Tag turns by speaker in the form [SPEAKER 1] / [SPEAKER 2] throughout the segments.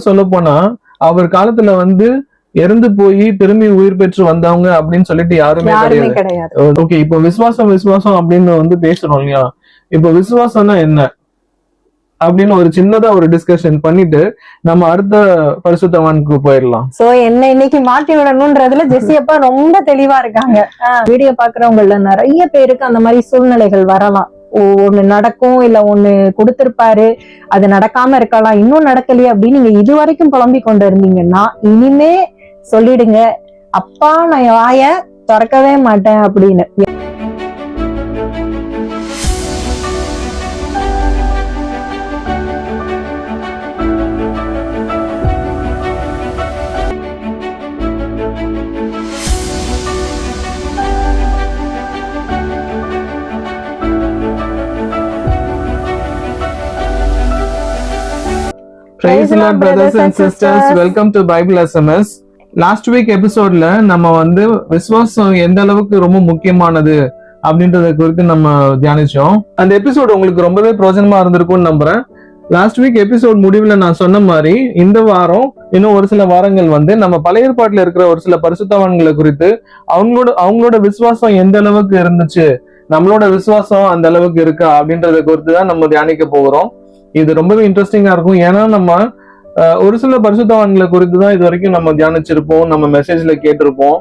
[SPEAKER 1] சொல்ல போனா அவர் காலத்துல வந்து இறந்து போய் திரும்பி உயிர் பெற்று வந்தவங்க அப்படின்னு சொல்லிட்டு யாருமே கிடையாது. ஓகே இப்போ விசுவாசம் விசுவாசம் அப்படின்னு வந்து பேசுறோம் இல்லையா? இப்போ விசுவாசம்னா என்ன? அப்படின்னு ஒரு சின்னதா ஒரு டிஸ்கஷன் பண்ணிட்டு நம்ம அடுத்த பரிசுத்தவானுக்கு போயிடலாம்.
[SPEAKER 2] சோ என்ன இன்னைக்கு மாட்டி விடணும்ன்றதுல ஜெஸ்ஸி அப்பா ரொம்ப தெளிவா இருக்காங்க. வீடியோ பாக்குறவங்கள நிறைய பேருக்கு அந்த மாதிரி சூழ்நிலைகள் வரலாம். ஒண்ணு நடக்கும் இல்ல ஒண்ணு கொடுத்திருப்பாரு அது நடக்காம இருக்கலாம் இன்னும் நடக்கலையே அப்படின்னு நீங்க இது வரைக்கும் புலம்பிக் கொண்டு இருந்தீங்கன்னா இனிமே சொல்லிடுங்க. அப்பா நான் வாய திறக்கவே மாட்டேன் அப்படின்னு.
[SPEAKER 1] Lord, brothers and sisters. Welcome to Bible SMS. Last week எபிசோட்ல நம்ம வந்து விசுவாசம் எந்த அளவுக்கு ரொம்ப முக்கியமானது அப்படின்றத குறித்து நம்ம தியானிச்சோம் அந்த எபிசோட் உங்களுக்கு ரொம்பவே பிரயோஜனமா இருந்திருக்கும்னு நம்புறேன் லாஸ்ட் வீக் எபிசோட் முடிவுல நான் சொன்ன மாதிரி இந்த வாரம் இன்னும் ஒரு சில வாரங்கள் வந்து நம்ம பழைய ஏற்பாட்டுல இருக்கிற ஒரு சில பரிசுத்தவான்களை குறித்து அவங்களோட அவங்களோட விசுவாசம் எந்த அளவுக்கு இருந்துச்சு நம்மளோட விசுவாசம் அந்த அளவுக்கு இருக்கா அப்படின்றத குறித்து தான் நம்ம தியானிக்க போகிறோம் இது ரொம்பவே இன்ட்ரெஸ்டிங்கா இருக்கும். ஏன்னா நம்ம ஒரு சில பரிசுத்தவான்களை குறித்து தான் இது வரைக்கும் நம்ம தியானிச்சிருப்போம். நம்ம மெசேஜ்ல கேட்டிருப்போம்.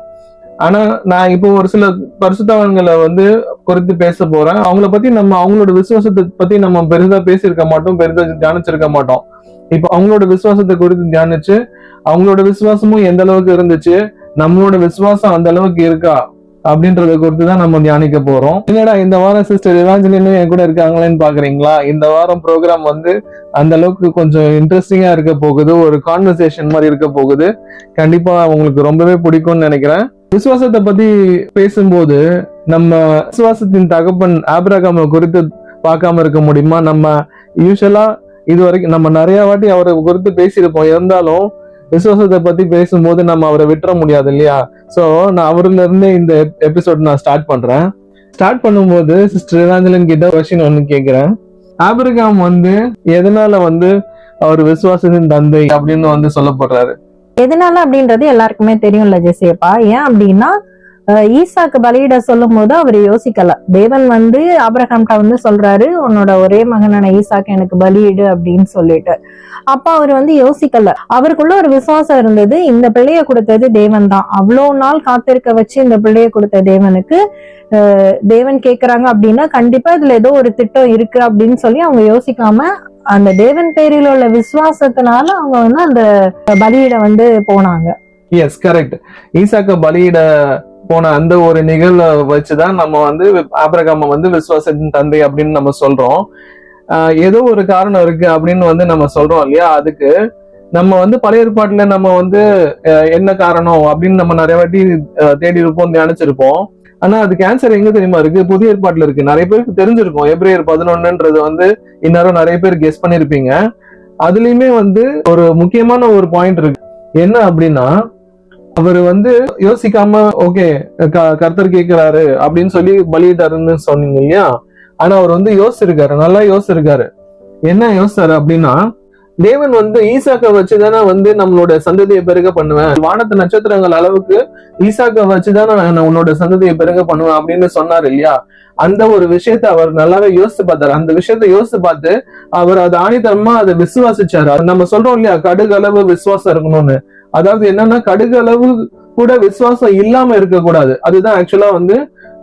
[SPEAKER 1] ஆனா நான் இப்போ ஒரு சில பரிசுத்தவான்களை வந்து குறித்து பேச போறேன். அவங்கள பத்தி நம்ம அவங்களோட விசுவாசத்தை பத்தி நம்ம பெரிதா பேசியிருக்க மாட்டோம் பெரிதா தியானிச்சிருக்க மாட்டோம். இப்போ அவங்களோட விசுவாசத்தை குறித்து தியானிச்சு அவங்களோட விசுவாசமும் எந்த அளவுக்கு இருந்துச்சு நம்மளோட விசுவாசம் அந்த அளவுக்கு இருக்கா அப்படின்றத குறித்து தான் நம்ம தியானிக்க போறோம். என்னடா இந்த வாரம் சிஸ்டர் இவாஞ்சலினும் என் கூட இருக்காங்களேன்னு பாக்குறீங்களா? இந்த வாரம் ப்ரோக்ராம் வந்து அந்த அளவுக்கு கொஞ்சம் இன்ட்ரெஸ்டிங்கா இருக்க போகுது. ஒரு கான்வர்சேஷன் மாதிரி இருக்க போகுது. கண்டிப்பா உங்களுக்கு ரொம்பவே பிடிக்கும்னு நினைக்கிறேன். விசுவாசத்தை பத்தி பேசும்போது நம்ம விசுவாசத்தின் தகப்பன் ஆபிரகாம குறித்து பார்க்காம இருக்க முடியுமா? நம்ம யூஸ்வலா இது வரைக்கும் நம்ம நிறைய வாட்டி அவரை குறித்து பேசியிருப்போம். இருந்தாலும் விசுவாசத்தை பத்தி பேசும்போது நம்ம அவரை விட்டுற முடியாது இல்லையா? சோ நான் அவர்லேருந்து இந்த எபிசோட் நான் ஸ்டார்ட் பண்றேன். ஸ்டார்ட் பண்ணும்போது சிஸ்டர் இராஞ்சலன் கிட்ட கொஸ்டின் ஒன்று கேட்குறேன். ஆபிரகாம் வந்து எதனால வந்து அவர் விசுவாசத்தின் தந்தை? அப்படின்னு வந்து சொல்லப்படுறாரு
[SPEAKER 2] எதனால? அப்படின்றது எல்லாருக்குமே தெரியும்ல ஜெசியப்பா. ஏன் அப்படின்னா ஈசாக்கு பலியிட சொல்லும் போது அவர் யோசிக்கல. தேவன் வந்து ஆபிரகாம்கிட்ட வந்து சொல்றாரு உன்னோட ஒரே மகனான ஈசாக்கு எனக்கு பலியிடு அப்படின்னு சொல்லிட்டு. அப்ப அவர் வந்து யோசிக்கல. அவருக்குள்ள ஒரு விசுவாசம் இருந்தது இந்த பிள்ளைய கொடுத்தது தேவன் தான். அவ்வளோ நாள் காத்திருக்க வச்சு இந்த பிள்ளைய கொடுத்த தேவனுக்கு தேவன் கேக்குறாங்க அப்படின்னா கண்டிப்பா இதுல ஏதோ ஒரு திட்டம் இருக்கு அப்படின்னு சொல்லி அவங்க யோசிக்காம அந்த தேவன் பேரில் உள்ள விசுவாசத்தினால அவங்க வந்து அந்த பலியிட வந்து போனாங்க.
[SPEAKER 1] எஸ் கரெக்ட் ஈசாக்க பலியிட போன அந்த ஒரு நிகழ்வை வச்சுதான் நம்ம வந்து ஆபிரகாம வந்து விசுவாசத்தின் தந்தை அப்படின்னு நம்ம சொல்றோம். ஏதோ ஒரு காரணம் இருக்கு அப்படின்னு வந்து நம்ம சொல்றோம் இல்லையா? அதுக்கு நம்ம வந்து பழைய ஏற்பாட்டுல நம்ம வந்து என்ன காரணம் அப்படின்னு நம்ம நிறைய வாட்டி தேடி இருப்போம் நினைச்சிருப்போம் ஆனா அதுக்கு ஆன்சர் எங்க தெரியுமா இருக்கு? புதிய ஏற்பாட்டுல இருக்கு. நிறைய பேருக்கு தெரிஞ்சிருக்கும். எப்ரேயர் பதினொன்னுன்றது வந்து இந்நேரம் நிறைய பேர் கெஸ் பண்ணிருப்பீங்க. அதுலயுமே வந்து ஒரு முக்கியமான ஒரு பாயிண்ட் இருக்கு. என்ன அப்படின்னா அவர் வந்து யோசிக்காம ஓகே கர்த்தர் கேக்குறாரு அப்படின்னு சொல்லி பலியிட்டாருன்னு சொன்னீங்க இல்லையா? ஆனா அவர் வந்து யோசிச்சிருக்காரு நல்லா யோசிச்சிருக்காரு. என்ன யோசிச்சாரு அப்படின்னா தேவன் வந்து ஈசாக்க வச்சுதானே வந்து நம்மளோட சந்ததியை பெருக பண்ணுவேன். வானத்து நட்சத்திரங்கள் அளவுக்கு ஈசாக்க வச்சுதானே நான் உன்னோட சந்ததியை பெருக பண்ணுவேன் அப்படின்னு சொன்னாரு இல்லையா? அந்த ஒரு விஷயத்த அவர் நல்லாவே யோசிச்சு பார்த்தாரு. அந்த விஷயத்த யோசிச்சு பார்த்து அவர் அது ஆணித்தரமா அதை விசுவாசிச்சாரு. நம்ம சொல்றோம் இல்லையா கடுகளவு விசுவாசம் இருக்கணும்னு. அதாவது என்னன்னா கடுகு அளவு கூட விசுவாசம் இல்லாம இருக்கக்கூடாது. அதுதான் ஆக்சுவலா வந்து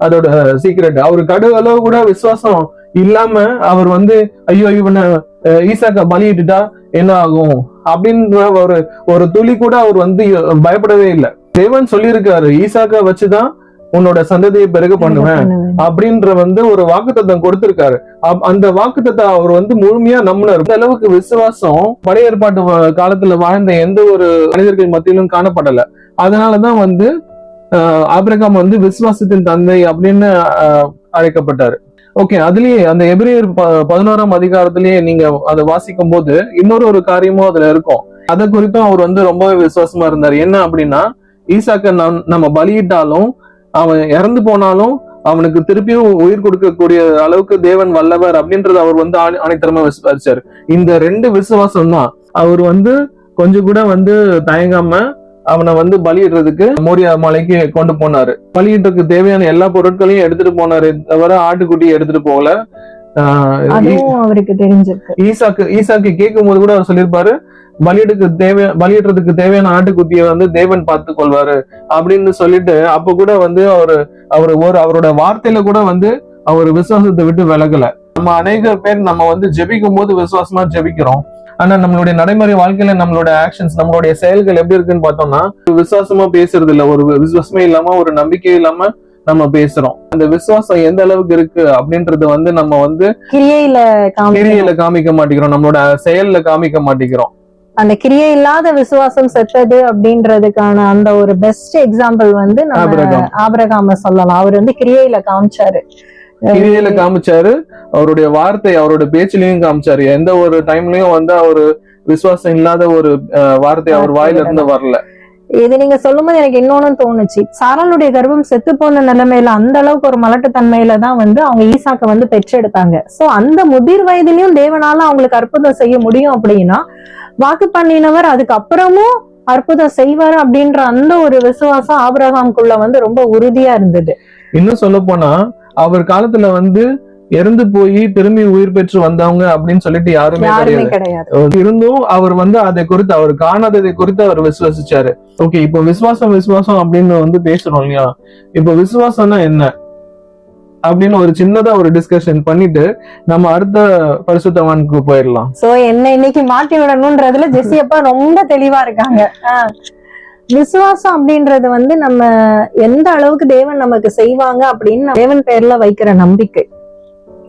[SPEAKER 1] அதோட சீக்ரெட் அவர் கடுகு அளவு கூட விசுவாசம் இல்லாம அவர் வந்து ஐயோ இவனை ஈசாக்க பலியிட்டுட்டா என்ன ஆகும்? அப்படின்ற ஒரு ஒரு துளி கூட அவர் வந்து பயப்படவே இல்லை. தேவன் சொல்லியிருக்காரு ஈசாக்க வச்சுதான் உன்னோட சந்ததியை பிறகு பண்ணுவேன் அப்படின்ற வந்து ஒரு வாக்குத்தத்தம் கொடுத்திருக்காரு. அந்த வாக்குத்தத்தை அவர் வந்து முழுமையா நம்பினார். இந்த அளவுக்கு விசுவாசம் பழைய ஏற்பாட்டு காலத்துல வாழ்ந்த எந்த ஒரு மனிதர்கள் மத்தியிலும் காணப்படல. அதனாலதான் வந்து ஆபிரகாம் வந்து விசுவாசத்தின் தந்தை அப்படின்னு அழைக்கப்பட்டாரு. ஓகே அதுலயே அந்த எபிரேயர் பதினோராம் அதிகாரத்திலேயே நீங்க அதை வாசிக்கும் போது இன்னொரு ஒரு காரியமும் அதுல இருக்கும். அதை குறித்தும் அவர் வந்து ரொம்பவே விசுவாசமா இருந்தார். என்ன அப்படின்னா ஈசாக்க நம்- நம்ம பலியிட்டாலும் அவன் இறந்து போனாலும் அவனுக்கு திருப்பியும் உயிர் கொடுக்கக்கூடிய அளவுக்கு தேவன் வல்லவர் அப்படின்றத அவர் வந்து ஆணி- ஆணித்தரமா விசுவாசிச்சாரு இந்த ரெண்டு விசுவாசம் தான் அவர் வந்து கொஞ்சம் கூட வந்து தயங்காம அவனை வந்து பலியிடுறதுக்கு மோரியா மலைக்கு கொண்டு போனாரு. பலியிடுறதுக்கு தேவையான எல்லா பொருட்களையும் எடுத்துட்டு போனாரு தவிர ஆட்டுக்குட்டி எடுத்துட்டு போகல.
[SPEAKER 2] அவருக்கு தெரிஞ்சிருக்கு.
[SPEAKER 1] ஈசாக்கு ஈசாக்கு கேட்கும் போது கூட அவர் சொல்லியிருப்பாரு பலியிடுக்கு தேவை பலியிடுறதுக்கு தேவையான ஆட்டுக்குட்டியை வந்து தேவன் பார்த்து கொள்வாரு அப்படின்னு சொல்லிட்டு அப்ப கூட வந்து அவரு அவர் ஒரு அவரோட வார்த்தையில கூட வந்து அவர் விசுவாசத்தை விட்டு விலகல. நம்ம அநேக பேர் நம்ம வந்து ஜெபிக்கும் போது விசுவாசமா ஜெபிக்கிறோம். ஆனா நம்மளுடைய நடைமுறை வாழ்க்கையில நம்மளோட ஆக்ஷன்ஸ் நம்மளுடைய செயல்கள் எப்படி இருக்குன்னு பார்த்தோம்னா விசுவாசமா பேசுறது இல்ல ஒரு விசுவாசமே இல்லாம ஒரு நம்பிக்கை இல்லாம நம்ம பேசுறோம். அந்த விசுவாசம் எந்த அளவுக்கு இருக்கு அப்படின்றது வந்து நம்ம வந்து
[SPEAKER 2] கிரியையில
[SPEAKER 1] காமிக்க மாட்டேங்கிறோம். நம்மளோட செயல்ல காமிக்க மாட்டேங்கிறோம்.
[SPEAKER 2] அந்த கிரியை இல்லாத விசுவாசம் செத்தது அப்படின்றதுக்கான அந்த ஒரு பெஸ்ட் எக்ஸாம்பிள் வந்து நம்ம
[SPEAKER 1] ஆபிரகாம்.
[SPEAKER 2] சொல்லலாம். அவர் வந்து கிரியையில காமிச்சாரு.
[SPEAKER 1] கிரியையில காமிச்சாரு. அவருடைய வார்த்தை அவரோட பேச்சிலையும் காமிச்சாரு. எந்த ஒரு டைம்லயும் வந்து அவரு விசுவாசம் இல்லாத ஒரு வார்த்தை அவர் வாயில இருந்து வரல.
[SPEAKER 2] இது நீங்க சொல்லும்போது எனக்கு இன்னொன்னு தோணுச்சு. சாராளுடைய கர்ப்பம் செத்து போன நிலைமையில அந்த அளவுக்கு ஒரு மலட்டுத்தன்மையில தான் வந்து அவங்க ஈசாக்க வந்து பெற்றெடுத்தாங்க. சோ அந்த முதிர் வயதிலையும் தேவனால அவங்களுக்கு அற்புதம் செய்ய முடியும் அப்படின்னா வாக்கு பண்ணினவர் அதுக்கப்புறமும் அற்புதம் செய்வார் அப்படின்ற அந்த ஒரு விசுவாசம் ஆபிரகாம்குள்ள வந்து ரொம்ப உறுதியா இருந்தது.
[SPEAKER 1] இன்னும் சொல்ல போனா அவர் காலத்துல வந்து இறந்து போய் திரும்பி உயிர் பெற்று வந்தவங்க அப்படின்னு சொல்லிட்டு யாருமே கிடையாது. இருந்தும் அவர் வந்து அதை குறித்து அவர் காணாததை குறித்து அவர் விசுவாசிச்சாரு. ஓகே இப்போ விசுவாசம் விசுவாசம் அப்படின்னு வந்து பேசுறோம் இல்லையா? இப்போ விசுவாசம்னா என்ன? அப்படின்னு ஒரு சின்னதா ஒரு டிஸ்கஷன் பண்ணிட்டு நம்ம அடுத்த பரிசுத்தவானுக்கு போயிடலாம்.
[SPEAKER 2] சோ என்ன இன்னைக்கு மாட்டி விடணும்ன்றதுல ஜெஸ்ஸி அப்பா ரொம்ப தெளிவா இருக்காங்க. விசுவாசம் அப்படின்றது வந்து நம்ம எந்த அளவுக்கு தேவன் நமக்கு செய்வாங்க அப்படின்னு தேவன் பேர்ல வைக்கிற நம்பிக்கை.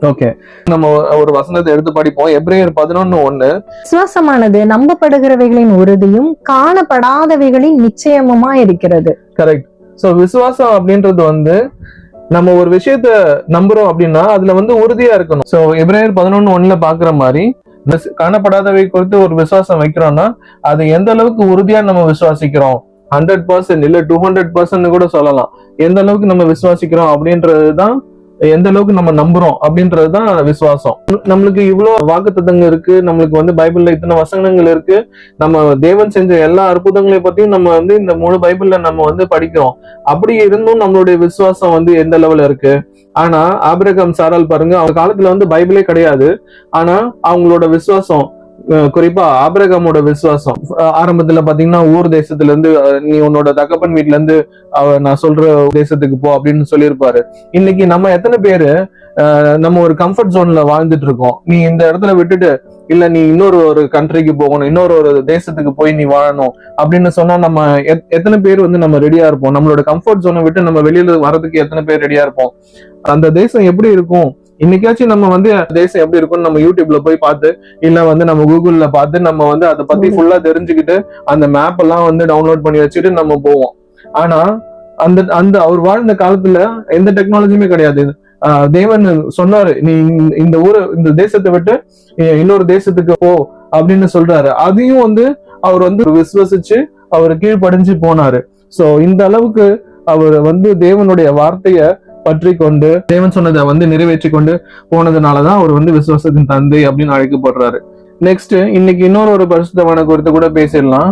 [SPEAKER 1] ஓகே நம்ம ஒரு வசனத்தை எடுத்து படிப்போம். எப்ரேயர் பதினொன்னு ஒண்ணு.
[SPEAKER 2] விசுவாசமானது நம்பப்படுகிறவைகளின் உறுதியும் காணப்படாதவைகளின் நிச்சயமுமா இருக்கிறது
[SPEAKER 1] கரெக்ட் சோ விசுவாசம் அப்படின்றது வந்து நம்ம ஒரு விஷயத்த நம்புறோம் அப்படின்னா அதுல வந்து உறுதியா இருக்கணும். சோ எப்ரேயர் பதினொன்னு ஒண்ணுல பாக்குற மாதிரி காணப்படாதவை குறித்து ஒரு விசுவாசம் வைக்கிறோம்னா அது எந்த அளவுக்கு உறுதியா நம்ம விசுவாசிக்கிறோம்? ஹண்ட்ரட் பர்சன்ட் இல்ல டூ ஹண்ட்ரட் பர்சன்ட் கூட சொல்லலாம். எந்த அளவுக்கு நம்ம விசுவாசிக்கிறோம் அப்படின்றதுதான் எந்த அளவுக்கு நம்ம நம்புறோம் அப்படின்றதுதான் விசுவாசம். நம்மளுக்கு இவ்வளவு வாக்குத்தத்தங்க இருக்கு நம்மளுக்கு வந்து பைபிள்ல இத்தனை வசனங்கள் இருக்கு. நம்ம தேவன் செஞ்ச எல்லா அற்புதங்களையும் பத்தியும் நம்ம வந்து இந்த முழு பைபிள்ல நம்ம வந்து படிக்கிறோம். அப்படி இருந்தும் நம்மளுடைய விசுவாசம் வந்து எந்த லெவல்ல இருக்கு? ஆனா ஆபிரகாம் சாரால் பாருங்க அவங்க காலத்துல வந்து பைபிளே கிடையாது. ஆனா அவங்களோட விசுவாசம் குறிப்பா ஆபிரகாமோட விசுவாசம். ஆரம்பத்துல பாத்தீங்கன்னா ஊர் தேசத்துல இருந்து நீ உன்னோட தகப்பன் வீட்ல இருந்து நான் சொல்ற தேசத்துக்கு போ அப்படின்னு சொல்லியிருப்பாரு. இன்னைக்கு நம்ம எத்தனை பேரு நம்ம ஒரு கம்ஃபர்ட் ஜோன்ல வாழ்ந்துட்டு இருக்கோம். நீ இந்த இடத்துல விட்டுட்டு இல்ல நீ இன்னொரு ஒரு கண்ட்ரிக்கு போகணும் இன்னொரு ஒரு தேசத்துக்கு போய் நீ வாழணும் அப்படின்னு சொன்னா நம்ம எத்- எத்தனை பேர் வந்து நம்ம ரெடியா இருப்போம்? நம்மளோட கம்ஃபர்ட் ஜோனை விட்டு நம்ம வெளியில வரதுக்கு எத்தனை பேர் ரெடியா இருப்போம்? அந்த தேசம் எப்படி இருக்கும்? இன்னைக்காச்சும் நம்ம வந்து தேசம் எப்படி இருக்கும்னு நம்ம யூடியூப்ல போய் பார்த்து இல்ல வந்து நம்ம கூகுள்ல பார்த்து நம்ம வந்து அதை பத்தி ஃபுல்லா தெரிஞ்சுக்கிட்டு அந்த மேப் எல்லாம் வந்து டவுன்லோட் பண்ணி வச்சுட்டு நம்ம போவோம். ஆனா அந்த அந்த அவர் வாழ்ந்த காலத்துல எந்த டெக்னாலஜியுமே கிடையாது. தேவன் சொன்னாரு நீ இந்த- ஊரை இந்த தேசத்தை விட்டு இன்னொரு தேசத்துக்கு போ அப்படின்னு சொல்றாரு. அதையும் வந்து அவர் வந்து விசுவசிச்சு அவர் கீழ்ப்படிஞ்சு போனாரு. சோ இந்த அளவுக்கு அவர் வந்து தேவனுடைய வார்த்தைய பற்றி கொண்டு தேவன் சொன்னதை வந்து நிறைவேற்றி கொண்டு போனதுனாலதான் அவர் வந்து விசுவாசத்தின் தந்தை அப்படின்னு அழைக்கப்படுறாரு. நெக்ஸ்ட் இன்னைக்கு இன்னொரு ஒரு பரிசுத்தவனை குறித்து கூட பேசிடலாம்.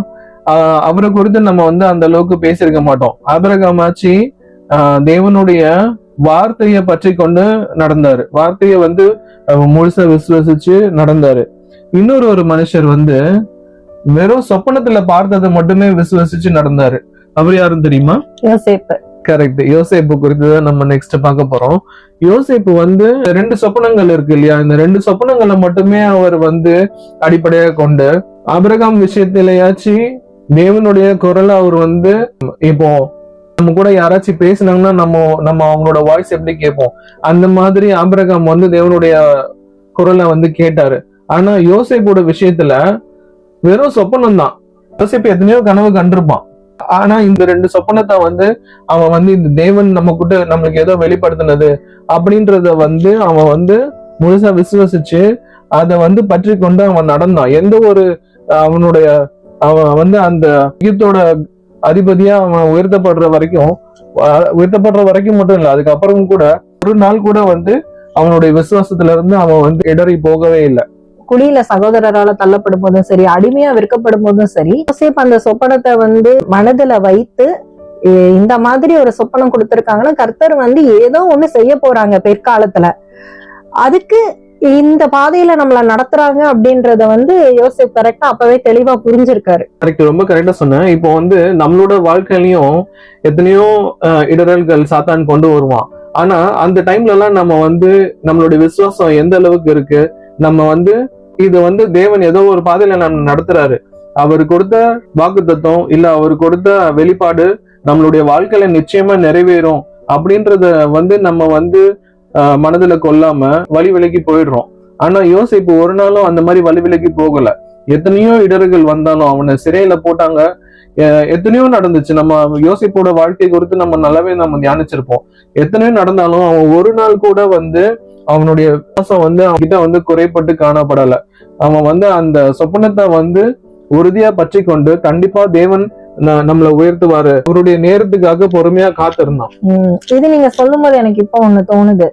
[SPEAKER 1] அவரை குறித்து நம்ம வந்து அந்த அளவுக்கு பேசியிருக்க மாட்டோம். அபரகமாச்சி ஆஹ் தேவனுடைய வார்த்தையை பற்றி கொண்டு நடந்தாரு. வார்த்தையை வந்து முழுசா விசுவசிச்சு நடந்தாரு. இன்னொரு ஒரு மனுஷர் வந்து வெறும் சொப்பனத்துல பார்த்ததை மட்டுமே விசுவசிச்சு நடந்தாரு. அவர் யாரும் தெரியுமா?
[SPEAKER 2] யோசேப்பு.
[SPEAKER 1] கரெக்ட் யோசேப்பு குறித்து தான் நம்ம நெக்ஸ்ட் பார்க்க போறோம். யோசேப்பு வந்து ரெண்டு சொப்பனங்கள் இருக்கு இல்லையா? இந்த ரெண்டு சொப்பனங்களை மட்டுமே அவர் வந்து அடிப்படையாக கொண்டு அபிரகாம் விஷயத்திலேயாச்சு தேவனுடைய குரலை அவர் வந்து இப்போ நம்ம கூட யாராச்சும் பேசினாங்கன்னா நம்ம நம்ம அவங்களோட வாய்ஸ் எப்படி கேட்போம்? அந்த மாதிரி ஆபிரகாம் வந்து தேவனுடைய குரலை வந்து கேட்டாரு. ஆனா யோசேப்போட விஷயத்துல வெறும் சொப்பனம் தான் யோசிப்பு எத்தனையோ கனவு கண்டிருப்பான். ஆனா இந்த ரெண்டு சொப்பனத்தை வந்து அவன் வந்து இந்த தேவன் நம்ம கிட்ட நம்மளுக்கு ஏதோ வெளிப்படுத்தினது அப்படின்றத வந்து அவன் வந்து முழுசா விசுவசிச்சு அதை வந்து பற்றி கொண்டு அவன் நடந்தான். எந்த ஒரு அவனுடைய அவன் வந்து அந்த யுத்தோட அதிபதியா அவன் உயர்த்தப்படுற வரைக்கும் உயர்த்தப்படுற வரைக்கும் மட்டும் இல்ல அதுக்கப்புறம் கூட ஒரு நாள் கூட வந்து அவனுடைய விசுவாசத்துல இருந்து அவன் வந்து இடறி போகவே இல்லை.
[SPEAKER 2] குழியில சகோதரரால தள்ளப்படும் போதும் சரி அடிமையா விற்கப்படும் போதும் சரி யோசேப்பு அந்த சொப்பனத்தை வந்து மனதுல வைத்து இந்த மாதிரி ஒரு சொப்பனம் கொடுத்திருக்காங்கன்னா கர்த்தர் வந்து ஏதோ ஒண்ணு செய்ய போறாங்க பிற்காலத்துல. அதுக்கு இந்த பாதையில நம்மள நடத்துறாங்க அப்படின்றத வந்து யோசேப் கரெக்டா அப்பவே தெளிவா புரிஞ்சிருக்காரு.
[SPEAKER 1] கரெக்ட் ரொம்ப கரெக்டா சொன்னேன். இப்போ வந்து நம்மளோட வாழ்க்கையிலயும் எத்தனையோ இடரல்கள் சாத்தான் கொண்டு வருவான். ஆனா அந்த டைம்ல எல்லாம் நம்ம வந்து நம்மளுடைய விசுவாசம் எந்த அளவுக்கு இருக்கு? நம்ம வந்து இது வந்து தேவன் ஏதோ ஒரு பாதையில நம்ம நடத்துறாரு. அவர் கொடுத்த வாக்குத்தத்தம் இல்ல அவர் கொடுத்த வெளிப்பாடு நம்மளுடைய வாழ்க்கையில நிச்சயமா நிறைவேறும் அப்படின்றத வந்து நம்ம வந்து மனதுல கொல்லாம வழி விலகி போயிடுறோம். ஆனா யோசிப்பு ஒரு நாளும் அந்த மாதிரி வழி விலகி போகல. எத்தனையோ இடர்கள் வந்தாலும் அவனை சிறையில போட்டாங்க. எத்தனையோ நடந்துச்சு. நம்ம யோசிப்போட வாழ்க்கை குறித்து நம்ம நல்லாவே நம்ம தியானிச்சிருப்போம். எத்தனையோ நடந்தாலும் அவன் ஒரு நாள் கூட வந்து அவனுடைய விசுவாசம் வந்து அவன்கிட்ட வந்து குறைப்பட்டு காணப்படல. அவன் வந்து அந்த சொப்பனத்தை வந்து உறுதியா பற்றி கொண்டு கண்டிப்பா தேவன் நம்மள நம்மளை உயர்த்துவாரு. அவருடைய நேரத்துக்காக பொறுமையா காத்திருந்தான்.
[SPEAKER 2] இது நீங்க சொல்லும் போது எனக்கு இப்ப ஒண்ணு தோணுது.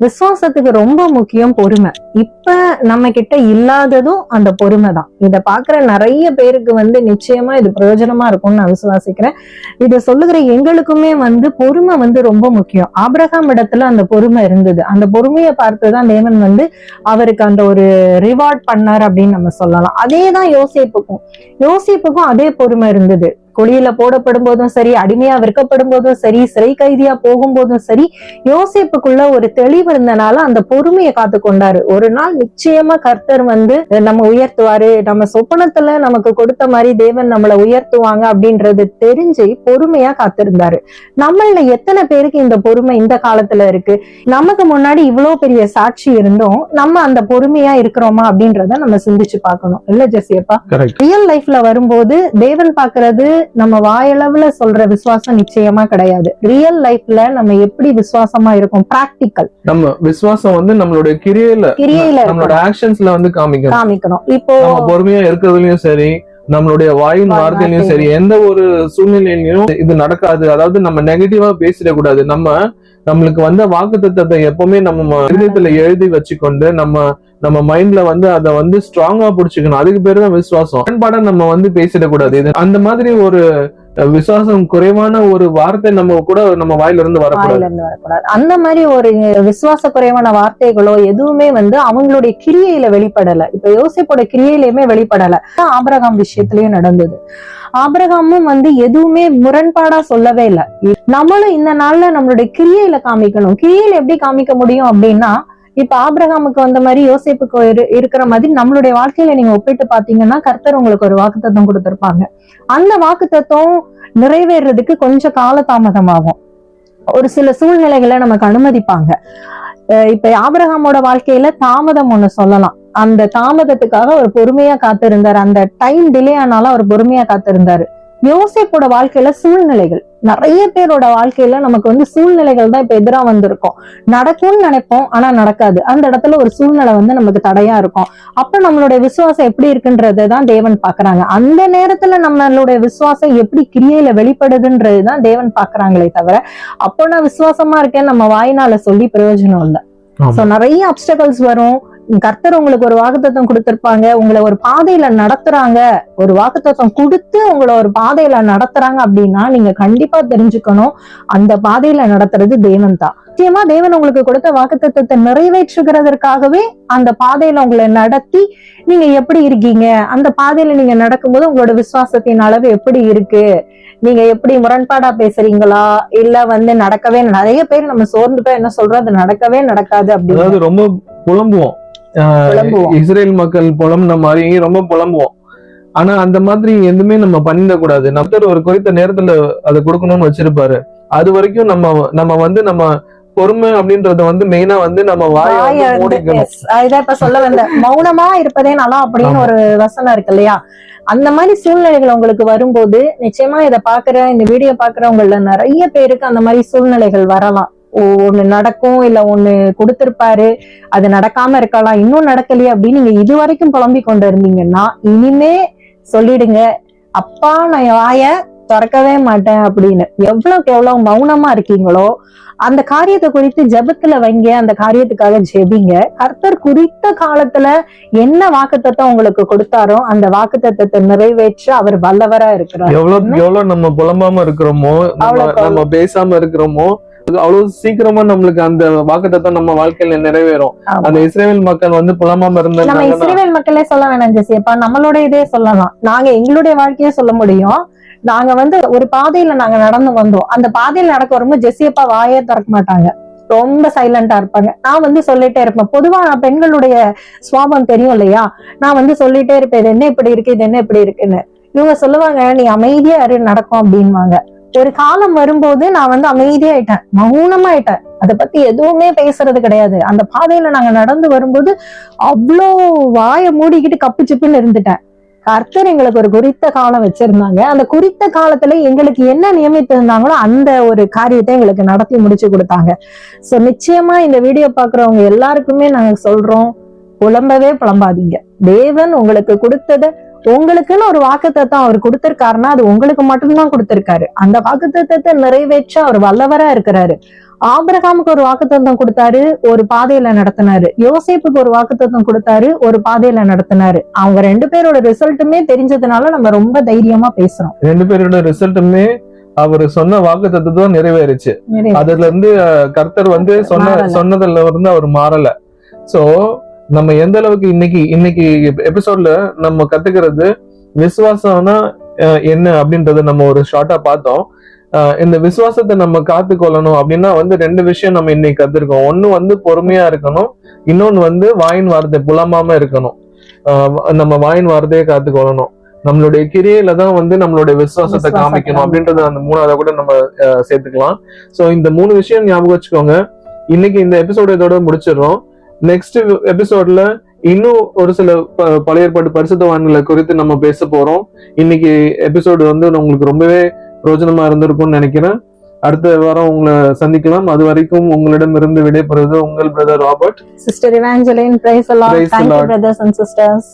[SPEAKER 2] விசுவாசத்துக்கு ரொம்ப முக்கியம் பொறுமை. இப்ப நம்ம கிட்ட இல்லாததும் அந்த பொறுமை தான் இத பாக்குற நிறைய பேருக்கு வந்து நிச்சயமா இது பிரயோஜனமா இருக்கும்னு நான் விசுவாசிக்கிறேன். இத சொல்லுகிற எங்களுக்குமே வந்து பொறுமை வந்து ரொம்ப முக்கியம். ஆபிரகாம் இடத்துல அந்த பொறுமை இருந்தது. அந்த பொறுமையை பார்த்துதான் தேவன் வந்து அவருக்கு அந்த ஒரு ரிவார்ட் பண்ணார் அப்படின்னு நம்ம சொல்லலாம். அதே தான் யோசிப்புக்கும். யோசிப்புக்கும் அதே பொறுமை இருந்தது. குழியில போடப்படும் போதும் சரி அடிமையா விற்கப்படும் போதும் சரி சிறை கைதியா போகும்போதும் சரி யோசிப்புக்குள்ள ஒரு தெளிவு இருந்தனால அந்த பொறுமையை காத்து கொண்டாரு. ஒரு நாள் நிச்சயமா கர்த்தர் வந்து நம்ம உயர்த்துவாரு. நம்ம சொப்பனத்துல நமக்கு கொடுத்த மாதிரி தேவன் நம்மளை உயர்த்துவாங்க அப்படின்றது தெரிஞ்சு பொறுமையா காத்திருந்தாரு. நம்மள எத்தனை பேருக்கு இந்த பொறுமை இந்த காலத்துல இருக்கு? நமக்கு முன்னாடி இவ்வளவு பெரிய சாட்சி இருந்தும் நம்ம அந்த பொறுமையா இருக்கிறோமா அப்படின்றத நம்ம சிந்திச்சு பார்க்கணும். இல்ல ஜெசியப்பா? ரியல் லைஃப்ல வரும்போது தேவன் பாக்குறது நம்ம வாயளவுல சொல்ற விசுவாசம் நிச்சயமா கிடையாது. ரியல் லைஃப்ல நம்ம எப்படி விசுவாசமா இருக்கும்? பிராக்டிக்கல்
[SPEAKER 1] நம்ம விசுவாசம் வந்து நம்மளுடைய கிரியையில
[SPEAKER 2] கிரியையில
[SPEAKER 1] நம்மளோட. ஆக்ஷன்ஸ்ல வந்து காமிக்கணும்.
[SPEAKER 2] காமிக்கணும். இப்போ
[SPEAKER 1] பொறுமையா இருக்கிறதுலயும் சரி நம்மளுடைய வாயின்
[SPEAKER 2] வாய்
[SPEAKER 1] வார்த்தையிலயும் சரி. எந்த ஒரு சூழ்நிலையிலயும் இது நடக்காது. அதாவது நம்ம நெகட்டிவா பேசிடக்கூடாது. நம்ம நம்மளுக்கு வந்த வாக்குத்தத்தத்தை எப்பவுமே நம்ம இதயத்துல எழுதி வச்சுக்கொண்டு நம்ம நம்ம மைண்ட்ல வந்து அதை வந்து ஸ்ட்ராங்கா புடிச்சுக்கணும். அதுக்கு பேரு தான் விசுவாசம். முரண்பாடா நம்ம வந்து பேசிடக்கூடாது இது அந்த மாதிரி ஒரு விசுவாசம் குறைவான ஒரு வார்த்தை நம்ம கூட நம்ம வாயில இருந்து வரக்கூடாது.
[SPEAKER 2] அந்த மாதிரி ஒரு விசுவாச குறைவான வார்த்தைகளோ எதுவுமே வந்து அவங்களுடைய கிரியையில வெளிப்படல. இப்ப யோசிப்போட கிரியையிலயுமே வெளிப்படல. அதான் விஷயத்திலயும் நடந்தது. ஆபிரகாமும் வந்து எதுவுமே முரண்பாடா சொல்லவே இல்லை. நம்மளும் இந்த நாள்ல நம்மளுடைய கிரியையில காமிக்கணும். கிரியையில எப்படி காமிக்க முடியும் அப்படின்னா இப்ப ஆபிரகாமுக்கு வந்த மாதிரி யோசிப்புக்கு இருக்கிற மாதிரி நம்மளுடைய வாழ்க்கையில நீங்க ஒப்பிட்டு பாத்தீங்கன்னா கர்த்தர் உங்களுக்கு ஒரு வாக்குத்தத்தம் கொடுத்திருப்பாங்க. அந்த வாக்குத்தத்தம் நிறைவேறதுக்கு கொஞ்சம் காலதாமதமாகும். ஒரு சில சூழ்நிலைகளை நமக்கு அனுமதிப்பாங்க. இப்ப ஆபிரகாமோட வாழ்க்கையில தாமதம் ஒண்ணு சொல்லலாம். அந்த தாமதத்துக்காக அவர் பொறுமையா காத்திருந்தார். அந்த டைம் டிலே ஆனாலும் அவர் பொறுமையா காத்திருந்தாரு. யோசேப்போட வாழ்க்கையில சூழ்நிலைகள். நிறைய பேரோட வாழ்க்கையில நமக்கு வந்து சூழ்நிலைகள் தான் இப்ப எதிரா வந்திருக்கும். நடக்கும்னு நினைப்போம் ஆனா நடக்காது. அந்த இடத்துல ஒரு சூழ்நிலை வந்து நமக்கு தடையா இருக்கும். அப்ப நம்மளுடைய விசுவாசம் எப்படி இருக்குன்றதை தான் தேவன் பாக்குறாங்க அந்த நேரத்துல நம்மளுடைய விசுவாசம் எப்படி கிரியையில வெளிப்படுதுன்றது தான் தேவன் பாக்குறாங்களே தவிர அப்போ நான் விசுவாசமா இருக்கேன் நம்ம வாயினால சொல்லி பிரயோஜனம் இல்ல. சோ நிறைய அப்டக்கல்ஸ் வரும். கர்த்தர் உங்களுக்கு ஒரு வாக்குத்தத்தம் கொடுத்திருப்பாங்க உங்களை ஒரு பாதையில நடத்துறாங்க ஒரு வாக்குத்தத்தம் கொடுத்து உங்களை ஒரு பாதையில நடத்துறாங்க அப்படின்னா நீங்க கண்டிப்பா தெரிஞ்சுக்கணும் அந்த பாதையில நடத்துறது தேவன் தான் நிச்சயமா தேவன் உங்களுக்கு கொடுத்த வாக்குத்தத்தத்தை நிறைவேற்றுகிறதற்காகவே அந்த பாதையில உங்களை நடத்தி நீங்க எப்படி இருக்கீங்க அந்த பாதையில நீங்க நடக்கும்போது உங்களோட விசுவாசத்தின் அளவு எப்படி இருக்கு நீங்க எப்படி முரண்பாடா பேசுறீங்களா இல்ல வந்து நடக்கவே நிறைய பேர் நம்ம சோர்ந்து போய் என்ன சொல்றோம் அது நடக்கவே நடக்காது அப்படின்னு
[SPEAKER 1] ரொம்ப புலம்புவோம். இஸ்ரேல் மக்கள் புலம்புன மாதிரி ரொம்ப புலம்புவோம். ஆனா அந்த மாதிரி எதுவுமே நம்ம பண்ணிட கூடாது நம்ம ஒரு குறித்த நேரத்துல அதை கொடுக்கணும்னு வச்சிருப்பாரு. அது வரைக்கும் நம்ம நம்ம வந்து நம்ம பொறுமை அப்படின்றத வந்து மெயினா வந்து நம்ம வாயை.
[SPEAKER 2] இதான் இப்ப சொல்ல வந்த மௌனமா இருப்பதே நல்லா அப்படின்னு. ஒரு வசனம் இருக்கு இல்லையா? அந்த மாதிரி சூழ்நிலைகள் உங்களுக்கு வரும்போது நிச்சயமா இதை பாக்குற இந்த வீடியோ பாக்குறவங்கள நிறைய பேருக்கு அந்த மாதிரி சூழ்நிலைகள் வரலாம். ஒண்ணு நடக்கும் இல்ல ஒண்ணு கொடுத்திருப்பாரு. அது நடக்காம இருக்கலாம். இன்னும் நடக்கலையே அப்படின்னு நீங்க இது வரைக்கும் புலம்பி கொண்டு இருந்தீங்கன்னா இனிமே சொல்லிடுங்க. அப்பா நான் வாய திறக்கவே மாட்டேன் அப்படின்னு. எவ்வளவுக்கு எவ்வளவு மௌனமா இருக்கீங்களோ அந்த காரியத்தை குறித்து ஜெபத்துல வைங்க அந்த காரியத்துக்காக ஜெபிங்க. கர்த்தர் குறித்த காலத்துல என்ன வாக்குத்தத்தம் உங்களுக்கு கொடுத்தாரோ அந்த வாக்குத்தத்தத்தை நிறைவேற்ற அவர் வல்லவரா இருக்கிறார்.
[SPEAKER 1] எவ்வளவு எவ்வளவு நம்ம புலம்பாம இருக்கிறோமோ நம்ம நம்ம பேசாம இருக்கிறோமோ அவ்வளவு சீக்கிரமா நம்மளுக்கு அந்த வாக்குத்தத்தம் நம்ம வாழ்க்கையில நிறைவேறும். அந்த இஸ்ரேல் மக்கள் வந்து புலம்பாம
[SPEAKER 2] நம்ம
[SPEAKER 1] இருந்தாங்கன்னா
[SPEAKER 2] இஸ்ரேல் மக்களே சொல்ல வேணாம் ஜெசியப்பா நம்மளோட இதே சொல்லலாம். நாங்க எங்களுடைய வாழ்க்கையே சொல்ல முடியும். நாங்க வந்து ஒரு பாதையில நாங்க நடந்து வந்தோம். அந்த பாதையில நடக்க வரும்போது ஜெசியப்பா வாயே திறக்க மாட்டாங்க. ரொம்ப சைலண்டா இருப்பாங்க. நான் வந்து சொல்லிட்டே இருப்பேன். பொதுவா பெண்களுடைய சுவாபம் தெரியும் இல்லையா? நான் வந்து சொல்லிட்டே இருப்பேன். இது என்ன இப்படி இருக்கு? இது என்ன இப்படி இருக்குன்னு. இவங்க சொல்லுவாங்க நீ அமைதியா இரு நடக்கும் அப்படின்வாங்க ஒரு காலம் வரும்போது நான் வந்து அமைதியாயிட்டேன். மௌனமாயிட்டேன். அதை பத்தி எதுவுமே பேசுறது கிடையாது. அந்த பாதையில நாங்க நடந்து வரும்போது அவ்வளோ வாயை மூடிக்கிட்டு கப்பு சிப்புன்னு இருந்துட்டேன். கர்த்தர் எங்களுக்கு ஒரு குறித்த காலம் வச்சிருந்தாங்க. அந்த குறித்த காலத்துல எங்களுக்கு என்ன நியமித்திருந்தாங்களோ அந்த ஒரு காரியத்தை எங்களுக்கு நடத்தி முடிச்சு கொடுத்தாங்க. சோ நிச்சயமா இந்த வீடியோ பாக்குறவங்க எல்லாருக்குமே நாங்க சொல்றோம் புலம்பவே புலம்பாதீங்க. தேவன் உங்களுக்கு கொடுத்தத உங்களுக்குன்னு ஒரு வாக்குத்தத்தம் அவர் கொடுத்திருக்காருன்னா அது உங்களுக்கு மட்டும்தான் கொடுத்திருக்காரு. அந்த வாக்குத்தத்தத்தை நிறைவேற்ற அவர் வல்லவரா இருக்கிறாரு. ஆபிரகாமுக்கு ஒரு வாக்குத்தத்தம் கொடுத்தாரு ஒரு பாதையில நடத்தினாரு. யோசேப்புக்கு ஒரு வாக்குத்தத்தம் கொடுத்தாரு ஒரு பாதையில நடத்தினாரு. அவங்க ரெண்டு பேரோட ரிசல்ட்டுமே தெரிஞ்சதுனால நம்ம ரொம்ப தைரியமா பேசுறோம்.
[SPEAKER 1] ரெண்டு பேரோட ரிசல்ட்டுமே அவர் சொன்ன வாக்கு தத்துவம் நிறைவேறுச்சு. அதுல இருந்து கர்த்தர் வந்து சொன்ன. சொன்னதுல இருந்து அவர் மாறல. சோ நம்ம எந்த அளவுக்கு இன்னைக்கு இன்னைக்கு எபிசோட்ல நம்ம கத்துக்கிறது விசுவாசம்னா என்ன அப்படின்றத நம்ம ஒரு ஷார்ட்டா பார்த்தோம். அஹ், இந்த விசுவாசத்தை நம்ம காத்து கொள்ளணும் அப்படின்னா வந்து ரெண்டு விஷயம் நம்ம இன்னைக்கு கத்துருக்கோம். ஒண்ணு வந்து பொறுமையா இருக்கணும் இன்னொன்னு வந்து வாயின் வார்த்தை புலமாம இருக்கணும். நம்ம வாயின் வார்த்தையை காத்து கொள்ளணும். நம்மளுடைய கிரியையில தான் வந்து நம்மளுடைய விசுவாசத்தை காமிக்கணும் அப்படின்றத அந்த மூணாவத கூட நம்ம சேர்த்துக்கலாம். சோ இந்த மூணு விஷயம் ஞாபகம் வச்சுக்கோங்க. இன்னைக்கு இந்த எபிசோட இதோட முடிச்சிடுறோம். நெக்ஸ்ட் எபிசோட்ல இன்னும் ஒரு சில பழைய ஏற்பாட்டு பரிசுத்தவான்களை குறித்து நம்ம பேச போறோம். இன்னைக்கு எபிசோடு வந்து உங்களுக்கு ரொம்பவே பிரயோஜனமா இருந்திருக்கும்னு நினைக்கிறேன். அடுத்த வாரம் உங்களை சந்திக்கலாம். அது வரைக்கும் உங்களிடமிருந்து விடைபெறுவது உங்கள் brother Robert
[SPEAKER 2] sister Evangeline praise
[SPEAKER 1] Lord.
[SPEAKER 2] Brothers and sisters